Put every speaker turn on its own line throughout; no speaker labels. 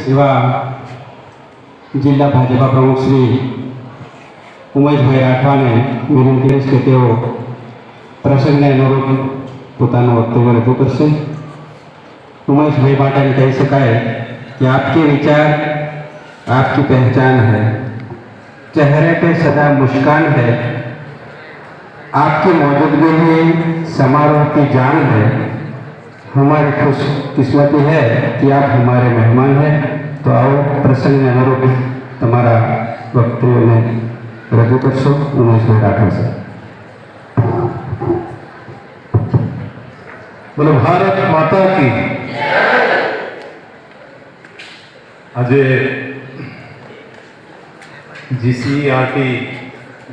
એવા જિલ્લા ભાજપા પ્રમુખ શ્રી ઉમેશભાઈ રાઠવાને વિનંતી કરીશ કે તેઓ પ્રસંગને અનુરૂપ પોતાનું વક્તવ્ય રજૂ કરશે उमेश भाई पाटिल कह सकाए कि आपके विचार आपकी पहचान है चेहरे पे सदा मुस्कान है आपकी मौजूदगी ही समारोह की जान है हमारी खुश किस्मती है कि आप हमारे मेहमान हैं तो आओ प्रसंग में अनुरूप તમારા વક્તવ્યને રજૂ કરશો ઉમેશભાઈ રાઠોડ સર
બોલો ભારત માતા કી આજે જીસીઆરટી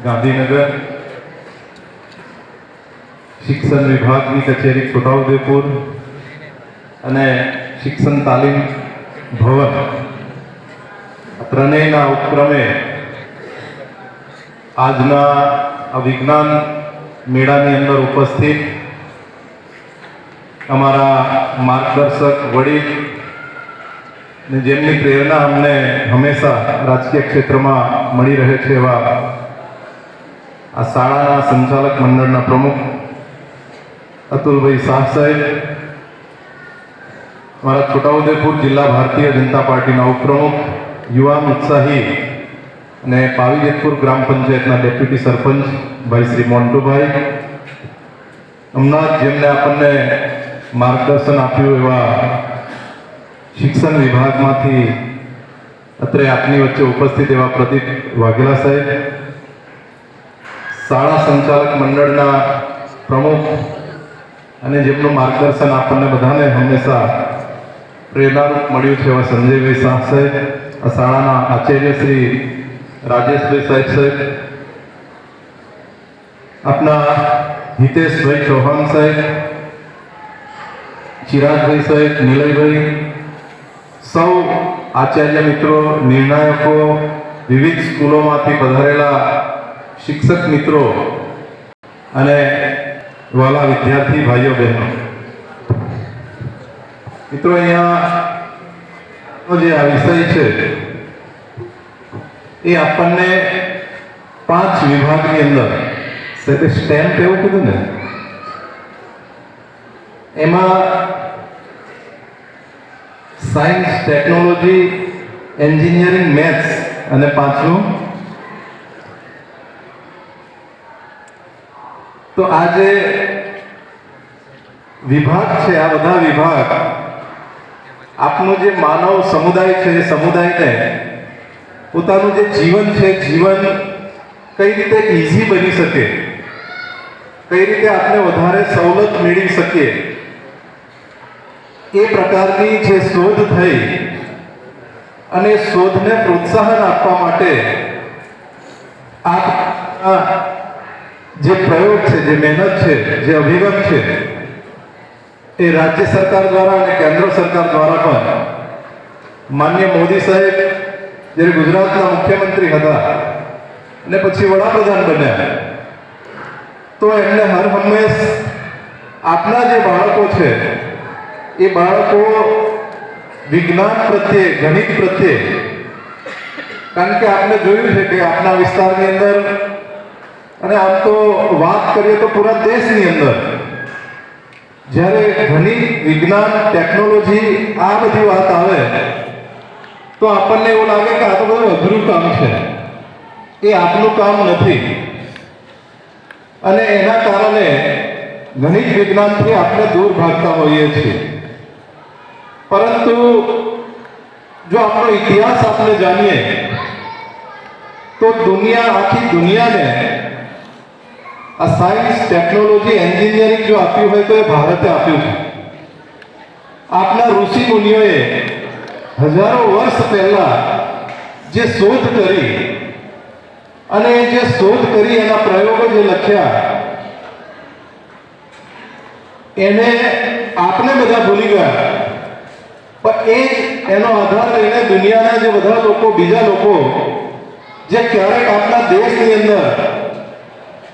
ગાંધીનગર શિક્ષણ વિભાગની કચેરી છોટાઉદેપુર અને શિક્ષણ તાલીમ ભવન ત્રણેયના ઉપક્રમે આજના આ વિજ્ઞાન મેળાની અંદર ઉપસ્થિત અમારા માર્ગદર્શક વડીલ ને જેમની પ્રેરણા અમને હંમેશા રાજકીય ક્ષેત્રમાં મળી રહે છે એવા આ શાળાના સંચાલક મંડળના પ્રમુખ અતુલભાઈ શાહ સાહેબ અમારા છોટાઉદેપુર જિલ્લા ભારતીય જનતા પાર્ટીના ઉપપ્રમુખ યુવાન ઉત્સાહી અને પાવીજેતપુર ગ્રામ પંચાયતના ડેપ્યુટી સરપંચ ભાઈ શ્રી મોન્ટુભાઈ. હમણાં જેમને આપણને માર્ગદર્શન આપ્યું એવા શિક્ષણ વિભાગમાંથી અત્રે આપની વચ્ચે ઉપસ્થિત એવા પ્રદીપ વાઘેલા સાહેબ. શાળા સંચાલક મંડળના પ્રમુખ અને જેમનું માર્ગદર્શન આપણને બધાને હંમેશા પ્રેરણારૂપ મળ્યું છે એવા સંજયભાઈ શાહ સાહેબ, આ શાળાના આચાર્ય શ્રી રાજેશભાઈ સાહેબ સાહેબ, આપના હિતેશભાઈ ચૌહાણ સાહેબ, ચિરાગભાઈ સાહેબ, નિલયભાઈ, સૌ આચાર્ય મિત્રો, નિર્ણાયકો, વિવિધ સ્કૂલોમાંથી પધારેલા શિક્ષક મિત્રો અને વાલા વિદ્યાર્થી ભાઈઓ બહેનો. મિત્રો, અહીંયા જે આ વિષય છે, એ આપણને પાંચ વિભાગની અંદર સાહેબે સ્ટેમ્પ એવું કીધું ને, એમાં સાયન્સ ટેકનોલોજી એન્જિનિયરિંગ મેથ્સ અને પાંચમું. તો આ જે વિભાગ છે, આ બધા વિભાગ આપનો જે માનવ સમુદાય છે એ સમુદાયને પોતાનું જે જીવન છે, જીવન કઈ રીતે ઇઝી બની શકે? કઈ રીતે આપણે વધારે સવલત મેળવી શકીએ? એ પ્રકારની જે શોધ થઈ અને શોધને પ્રોત્સાહન આપવા માટે આ જે પ્રયોગ છે, જે મહેનત છે, જે અભિગમ છે એ રાજ્ય સરકાર દ્વારા અને કેન્દ્ર સરકાર દ્વારા પણ માન્ય મોદી સાહેબ, જ્યારે ગુજરાતના મુખ્યમંત્રી હતા અને પછી વડાપ્રધાન બન્યા, તો એમને હર હંમેશ આપના જે બાળકો છે, એ બાળકો વિજ્ઞાન પ્રત્યે, ગણિત પ્રત્યે, કારણ કે આપણે જોયું છે કે આપના વિસ્તારની અંદર, અને આમ તો વાત કરીએ તો પૂરા દેશની અંદર જ્યારે ગણિત વિજ્ઞાન ટેકનોલોજી આ બધી વાત આવે, તો આપણને એવું લાગે કે આ તો બધું અઘરું કામ છે. એ આપનું કામ નથી. અને એના કારણે ગણિત વિજ્ઞાનથી આપણે દૂર ભાગતા હોઈએ છીએ. પરંતુ જો આપણો ઇતિહાસ આપણે જાણીએ, તો દુનિયા, આખી દુનિયાને આ સાયન્સ ટેકનોલોજી એન્જિનિયરિંગ જો આપ્યું હોય તો એ ભારતે આપ્યું છે. આપના ઋષિ મુનિઓએ હજારો વર્ષ પહેલા જે શોધ કરી અને જે શોધ કરી એના પ્રયોગો જે લખ્યા, એને આપણે બધા ભૂલી ગયા. પણ એ એનો આધાર લઈને દુનિયાના જે બધા લોકો, બીજા લોકો, જે ક્યારેક આપણા દેશની અંદર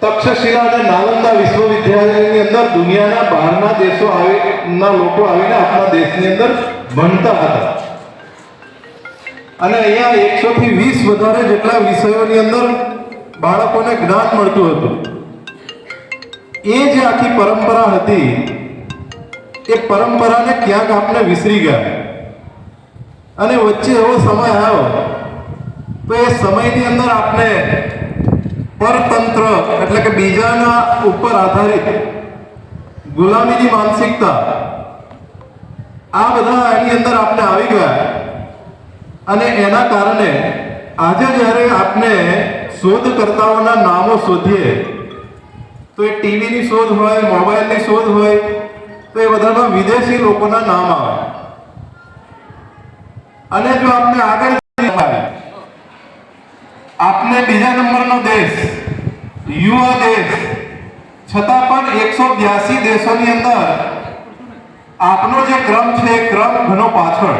તક્ષશિલા અને નાલંદા વિશ્વવિદ્યાલયની અંદર દુનિયાના બહારના દેશો આવી ના લોકો આવીને આપણા દેશની અંદર ભણતા હતા. અને અહીંયા એકસો થી વીસ વધારે જેટલા વિષયોની અંદર બાળકોને જ્ઞાન મળતું હતું. એ જે આખી પરંપરા હતી, એ પરંપરાને ક્યાંક આપણે વિસરી ગયા. અને વચ્ચે એવો સમય આવ્યો, તો એ સમયની અંદર આપણે પરતંત્ર એટલે કે બીજાના ઉપર આધારિત. ગુલામીની માનસિકતા. આ બધા એની અંદર આપણે આવી ગયા. અને એના કારણે આજે જ્યારે આપણે શોધકર્તાઓના નામો શોધીએ, તો એ ટીવીની શોધ હોય, મોબાઈલની શોધ હોય, તો એ બધામાં વિદેશી લોકોના નામ આવે. અને જો આપણે આગળ આપને બીજા નંબરનો દેશ, યુવા દેશ, છતાં પણ એકસો બ્યાસી દેશોની અંદર આપનો જે ક્રમ છે, એ ક્રમ ઘણો પાછળ.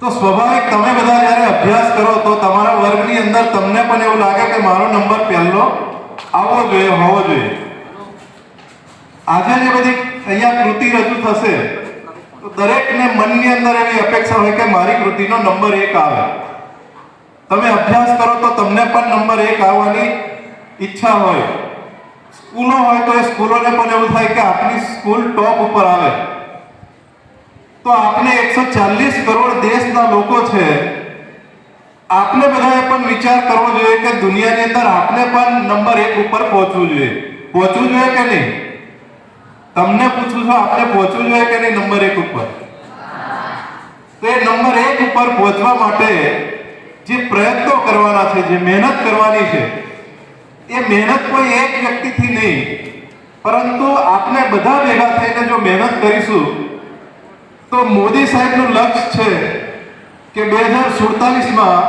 તો સ્વાભાવિક તમે બધા જ્યારે અભ્યાસ કરો તો તમારા વર્ગની અંદર તમને પણ એવું લાગે કે મારો નંબર પહેલો આવવો જોઈએ, હોવો જોઈએ. આજે જે બધી અહીંયા કૃતિ રજૂ થશે, તો દરેકને મનની અંદર એવી અપેક્ષા હોય કે મારી કૃતિનો નંબર એક આવે. તમે અભ્યાસ કરો તો તમને પણ નંબર એક આવવાની ઈચ્છા હોય. સ્કૂલો હોય તો એ સ્કૂલોને પણ એવું થાય કે આપની સ્કૂલ ટોપ ઉપર આવે. તો આપણે એકસો ચાલીસ કરોડ દેશના લોકો છે. આપણે બધાએ પણ વિચાર કરવો જોઈએ કે દુનિયાની અંદર આપણે પણ નંબર એક ઉપર પહોંચવું જોઈએ. પહોંચવું જોઈએ કે નહીં? તમને પૂછું છું આપણે પહોંચવું જોઈએ કે નહીં નંબર એક ઉપર? તો એ નંબર એક ઉપર પહોંચવા માટે જે પ્રયત્નો કરવાના છે, જે મહેનત કરવાની છે, એ મહેનત કોઈ એક વ્યક્તિથી નહીં. પરંતુ આપણે બધા ભેગા થઈને જો મહેનત કરીશું, તો મોદી સાહેબનું લક્ષ્ય છે કે બે હજાર સુડતાલીસમાં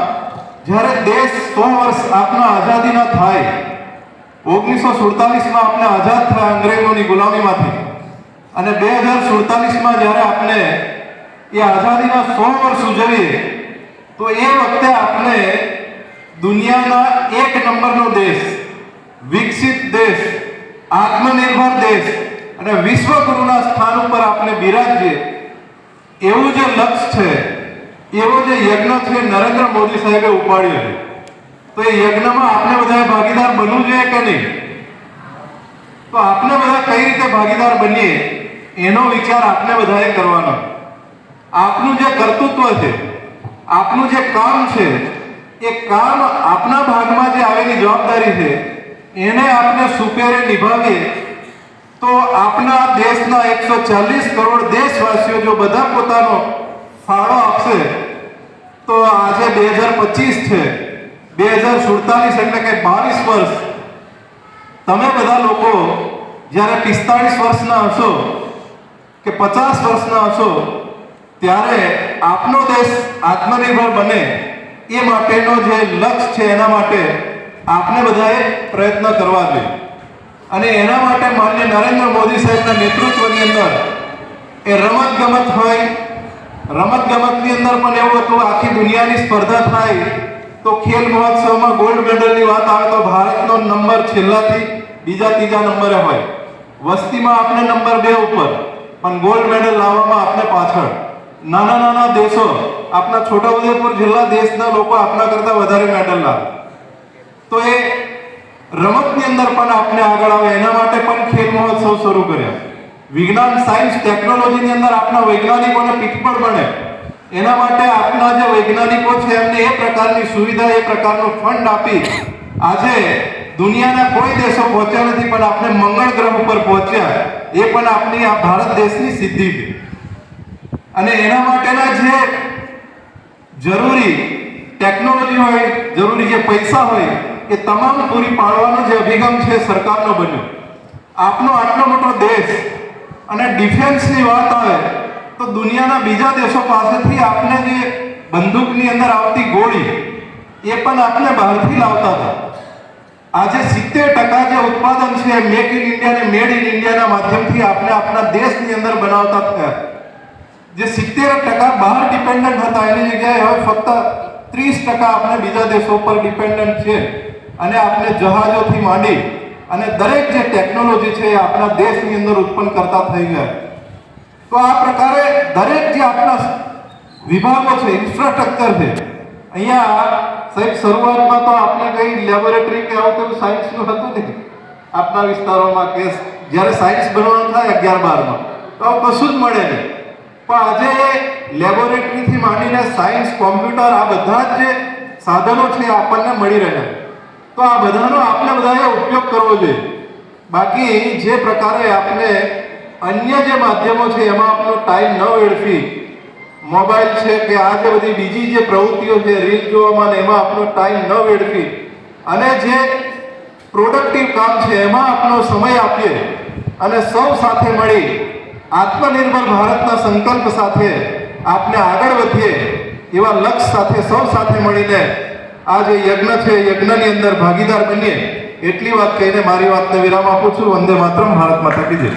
જ્યારે દેશ સો વર્ષ આપના આઝાદીના થાય, ઓગણીસો સુડતાલીસમાં આપણે આઝાદ થયા અંગ્રેજોની ગુલામીમાંથી. અને બે હજાર સુડતાલીસમાં જ્યારે આપણે એ આઝાદીના સો વર્ષ ઉજવીએ તો એ વખતે આપણે દુનિયાના એક નંબરનો દેશ, વિકસિત દેશ, આત્મનિર્ભર દેશ અને વિશ્વગુરુના સ્થાન ઉપર આપણે બિરાજીએ. એવું જે લક્ષ્ય છે, એવો જે યજ્ઞ છે નરેન્દ્ર મોદી સાહેબે ઉપાડ્યો છે. તો એ યજ્ઞમાં આપણે બધા ભાગીદાર બનવું જોઈએ કે નહીં? તો આપણે બધા કઈ રીતે ભાગીદાર બનીએ? એનો વિચાર આપણે બધાએ કરવાનો. આપનું જે કર્તૃત્વ છે આપનું જે કામ છે, એ કામ આપના ભાગમાં જે આવેલી જવાબદારી છે, એને આપણે સુપેરે નિભાવીએ, તો આપના દેશના એકસો ચાલીસ કરોડ દેશવાસીઓ જો બધા પોતાનો ફાળો આપશે, તો આજે બે હજાર પચીસ છે, બે હજાર સુડતાલીસ એટલે કે બાવીસ વર્ષ. તમે બધા લોકો જ્યારે પિસ્તાળીસ વર્ષના હશો કે પચાસ વર્ષના હશો ત્યારે આપનો દેશ આત્મનિર્ભર બને એ માટેનો જે લક્ષ્ય છે એના માટે આપણે બધાએ પ્રયત્ન કરવા જોઈએ. અને એના માટે માન્ય નરેન્દ્ર મોદી સાહેબના નેતૃત્વની અંદર એ રમત ગમત હોય રમત ગમતની અંદર પણ એવું હતું, આખી દુનિયાની સ્પર્ધા થાય, તો ખેલ મહોત્સવમાં ગોલ્ડ મેડલની વાત આવે તો ભારતનો નંબર છેલ્લાથી બીજા ત્રીજા નંબરે હોય. વસ્તીમાં આપણે નંબર બે ઉપર, પણ ગોલ્ડ મેડલ લાવવામાં આપણે પાછળ. નાના નાના દેશો આપણા છોટાઉદેપુર જિલ્લા દેશના લોકો આપણા કરતા વધારે મેડલ લાવે. તો એ રમતની અંદર પણ આપણે આગળ આવે, એના માટે પણ ખેલ મહોત્સવ શરૂ કર્યા. વિજ્ઞાન, સાયન્સ, ટેકનોલોજીની અંદર આપણા વૈજ્ઞાનિકોને પીઠબળ બને. એના માટે આપણા જે વૈજ્ઞાનિકો છે, એમને એ પ્રકારની સુવિધા, એ પ્રકારનો ફંડ આપી આજે દુનિયાના કોઈ દેશો પહોંચ્યા નથી, પણ આપણે મંગળ ગ્રહ ઉપર પહોંચ્યા. એ પણ આપણી આ ભારત દેશની સિદ્ધિ છે. અને એના માટેના જે જરૂરી ટેકનોલોજી હોય, જરૂરી જે પૈસા હોય, એ તમામ પૂરી પાડવાનો જે અભિગમ છે સરકારનો બન્યો. આપનો આટલો મોટો દેશ અને ડિફેન્સની વાત આવે, તો દુનિયાના બીજા દેશો પાસેથી આપને જે બંદૂકની અંદર આવતી ગોળી, એ પણ આપણે બહારથી લાવતા હતા. આજે સિત્તેર ટકા જે ઉત્પાદન છે મેક ઇન ઇન્ડિયા ને મેડ ઇન ઇન્ડિયાના માધ્યમથી આપણે આપણા દેશની અંદર બનાવતા થયા. જે સિત્તેર ટકા બહાર ડિપેન્ડન્ટ હતા, એની જગ્યાએ હવે ફક્ત ત્રીસ ટકા આપણે બીજા દેશો પર ડિપેન્ડન્ટ છે. અને આપણે જહાજોથી માંડી અને દરેક જે ટેકનોલોજી છે એ આપણા દેશની અંદર ઉત્પન્ન કરતા થઈ ગયા. તો આ પ્રકારે દરેક જે આપણા વિભાગો છે ઇન્ફ્રાસ્ટ્રક્ચર છે, અહીંયા સાહેબ શરૂઆતમાં તો આપણે કઈ લેબોરેટરી કે આવું તેવું સાયન્સનું હતું નહીં. આપણા વિસ્તારોમાં કે જ્યારે સાયન્સ બનવાનું થાય અગિયાર બારમાં. તો કશું જ મળે નહીં. પણ આજે લેબોરેટરીથી માંડીને સાયન્સ, કોમ્પ્યુટર, આ બધા જ જે સાધનો છે આપણને મળી રહ્યા. તો આ બધાનો આપણે બધાએ ઉપયોગ કરવો જોઈએ. બાકી જે પ્રકારે આપણે અન્ય જે માધ્યમો છે, એમાં આપણો ટાઈમ ન વેડફી, મોબાઈલ છે કે આ જે બધી બીજી જે પ્રવૃત્તિઓ છે, રીલ જોવામાં એમાં આપણો ટાઈમ ન વેડફી, અને જે પ્રોડક્ટિવ કામ છે, એમાં આપણો સમય આપીએ અને સૌ સાથે મળી આત્મનિર્ભર ભારતના સંકલ્પ સાથે આપણે આગળ વધીએ એવા લક્ષ્ય સાથે, સૌ સાથે મળીને આ જે યજ્ઞ છે યજ્ઞની અંદર ભાગીદાર બનીએ. એટલી વાત કહીને મારી વાતને વિરામ આપું છું. વંદે માતરમ. ભારત માતા કી જય.